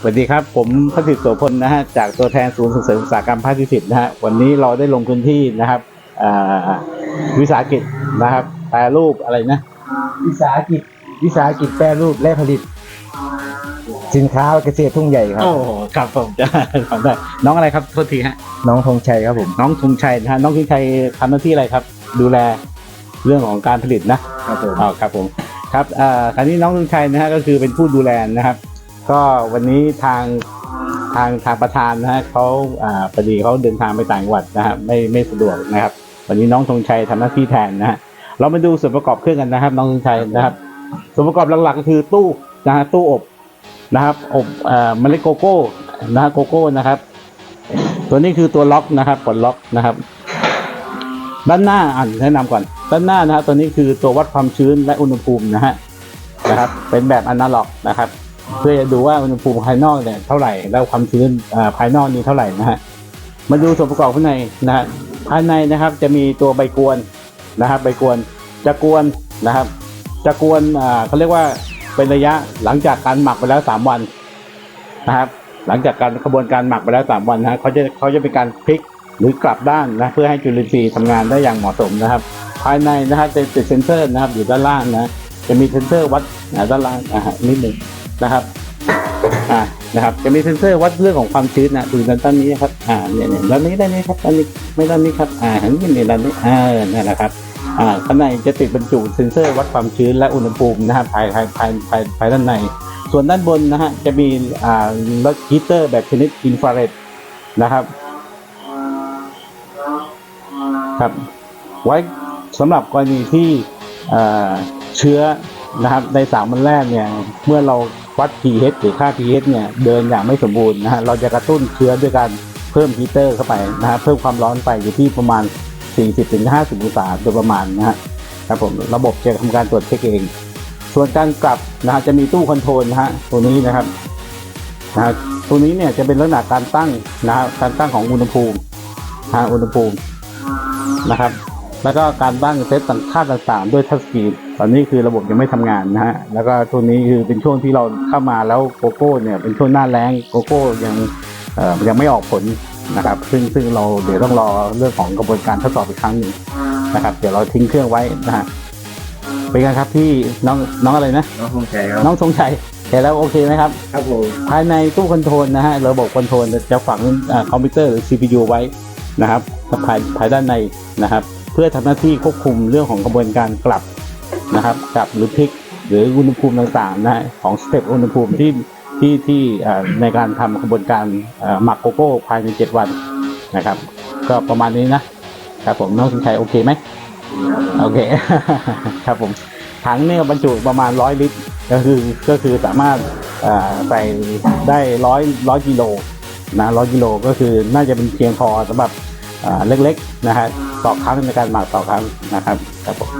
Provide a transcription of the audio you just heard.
สวัสดีครับ ผมพระสิทธิ์โสพลนะฮะจากตัวแทนศูนย์ส่งเสริมอุตสาหกรรมภาคที่สิบนะฮะวันนี้เราได้ลงพื้นที่นะครับอ่าวิสาหกิจนะครับแปรรูปอะไรนะ วิสาหกิจวิสาหกิจแปรรูปและผลิต สินค้าเกษตรทุ่งใหญ่ครับโอ้โหครับผมจะทำได้น้องอะไรครับโทษทีฮะน้องธงชัยครับผมน้องธงชัยนะฮะน้องธงชัยทำหน้าที่อะไรครับ ดูแลเรื่องของการผลิตนะครับผมอ๋อครับผมครับอ่าคราวนี้น้องธงชัยนะฮะก็คือเป็นผู้ดูแลนะครับ ก็วันนี้ทางทางทางประธานนะฮะเขาอ่าพอดีเขาเดินทางไปต่างจังหวัดนะฮะไม่ไม่สะดวกนะครับ วันนี้น้องธงชัยทำหน้าที่แทนนะฮะเรามาดูส่วนประกอบเครื่องกันนะครับ น้องธงชัยนะครับ ส่วนประกอบหลักๆก็คือตู้นะฮะตู้อบนะครับอบเอ่อเมล็ดโกโก้นะฮะโกโก้นะครับ ตัวนี้คือตัวล็อกนะครับปลดล็อกนะครับ ด้านหน้าอ่านแนะนำก่อน ด้านหน้านะฮะตัวนี้คือตัววัดความชื้นและอุณหภูมินะฮะนะครับ เป็นแบบอนาล็อกนะครับ เพื่อจะดูว่าอุณหภูมิภายนอกเนี่ยเท่าไหร่แล้วความชื้นอ่าภายนอกนี้เท่าไหร่นะฮะมาดูส่วนประกอบข้างในนะฮะภายในนะครับจะมีตัวใบกวนนะครับใบกวนจะกวนนะครับ จะกวนอ่าเขาเรียกว่าเป็นระยะหลังจากการหมักไปแล้วสามวันนะครับ หลังจากการกระบวนการหมักไปแล้วสามวันนะฮะเขาจะเขาจะเป็นการพลิกหรือกลับด้านนะเพื่อให้จุลินทรีย์ทำงานได้อย่างเหมาะสมนะครับ ภายในนะครับจะติดเซ็นเซอร์นะครับอยู่ด้านล่างนะจะมีเซ็นเซอร์วัดอ่าด้านล่างอ่านิดหนึ่ง นะครับอ่านะครับจะมีเซ็นเซอร์วัดเรื่องของความชื้นนะดูด้านด้านนี้นะครับอ่าเนี่ยเนี่ยด้านนี้ด้านนี้ครับด้านนี้ไม่ด้านนี้ครับอ่าเห็นไหมเนี่ด้านนี้อ่านั่นะครับอ่าข้างในจะติดบรรจุเซ็นเซอร์วัดความชื้นและอุณหภูมินะครับภายภายภายภายภายด้านใน ส่วนด้านบนนะฮะจะมีอ่ารถฮีเตอร์แบบชนิดอินฟราเรดนะครับครับไว้สำหรับกรณีที่อ่อเชื้อนะครับในสามวันแรกเนี่ยเมื่อเรา วัด pH หรือค่า pH เนี่ยเดินอย่างไม่สมบูรณ์นะฮะเราจะกระตุ้นเชื้อด้วยการเพิ่มฮีเตอร์เข้าไปนะฮะเพิ่มความร้อนไปอยู่ที่ประมาณ 40-50 องศาโดยประมาณนะฮะครับผมระบบจะทำการตรวจเช็คเอง ส่วนการกลับนะฮะจะมีตู้คอนโทรลนะฮะตัวนี้นะครับนะฮะตัวนี้เนี่ยจะเป็นลักษณะการตั้งนะฮะการตั้งของอุณหภูมินะฮะอุณหภูมินะครับ แล้วก็การตั้งเซตต่างค่าต่างๆ ด้วยทัชสกรีนตอนนี้คือระบบยังไม่ทำงานนะฮะแล้วก็ตัวนี้คือเป็นช่วงที่เราเข้ามาแล้วโกโก้เนี่ยเป็นช่วงหน้าแรงโกโก้ยังเอ่อยังไม่ออกผลนะครับ ซึ่งซึ่งเราเดี๋ยวต้องรอเรื่องของกระบวนการทดสอบอีกครั้งหนึ่งนะครับ เดี๋ยวเราทิ้งเครื่องไว้นะฮะเป็นไงครับที่น้องน้องอะไรนะ น้องธงชัยครับน้องทรงชัยเห็นแล้วโอเคไหมครับ ครับผมภายในตู้คอนโทรลนะฮะระบบคอนโทรลจะฝังอ่าคอมพิวเตอร์หรือ CPU ไว้ นะครับภายภายด้านในนะครับ เพื่อทำหน้าที่ควบคุมเรื่องของกระบวนการกลับนะครับ กลับหรือพลิก หรืออุณหภูมิต่างๆนะของสเต็ปอุณหภูมิที่ที่ที่ในการทำกระบวนการหมักโกโก้ภายใน 7 วันนะครับ ก็ประมาณนี้นะครับผมน้องสินชัยโอเคไหมโอเคครับผมถังเนี่ยบรรจุประมาณร้อยลิตร ก็คือก็คือสามารถใส่ได้ร้อยร้อยกิโล นะร้อยกิโลก็คือน่าจะเป็นเพียงพอสำหรับเล็กๆนะฮะต่อครั้งในการหมักต่อครั้งนะครับครับผม